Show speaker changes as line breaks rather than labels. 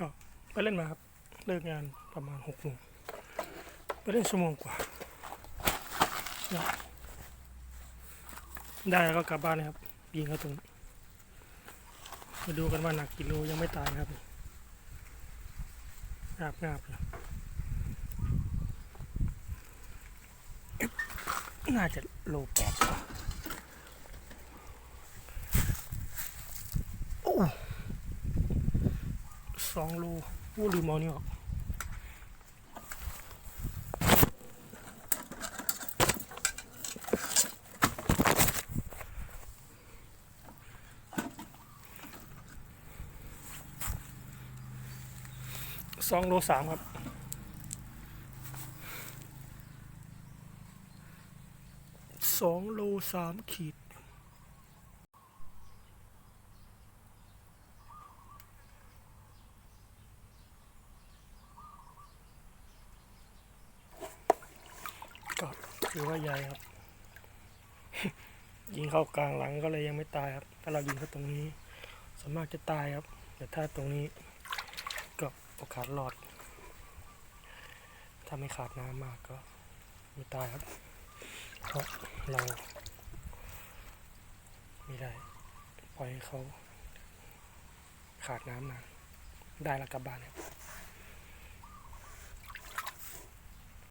ก็ไปเล่นมาครับ เลิกงานประมาณหกโมงไปเล่นชั่วโมงกว่า ได้แล้วก็กลับบ้านนะครับ ยิงเขาตรงนี้มาดูกันว่าหนักกิโลยังไม่ตายนะครับงาบงาบเลยน่าจะโลแปดกว่าโอ้ สองโลวู้ลืมเอานี่ออกสองโลสามครับสองโลสามขีด ก็ ถือว่าใหญ่ครับ ยิงเข้ากลางหลังก็เลยยังไม่ตายครับ ถ้าเรายิงเข้าตรงนี้ส่วนมากจะตายครับ แต่ถ้าตรงนี้ก็โอกาสรอด ถ้าไม่ขาดน้ำมากก็ไม่ตายครับ เพราะเราไม่ได้ปล่อยให้เขาขาดน้ำนานได้ล้วกลับบ้านครับ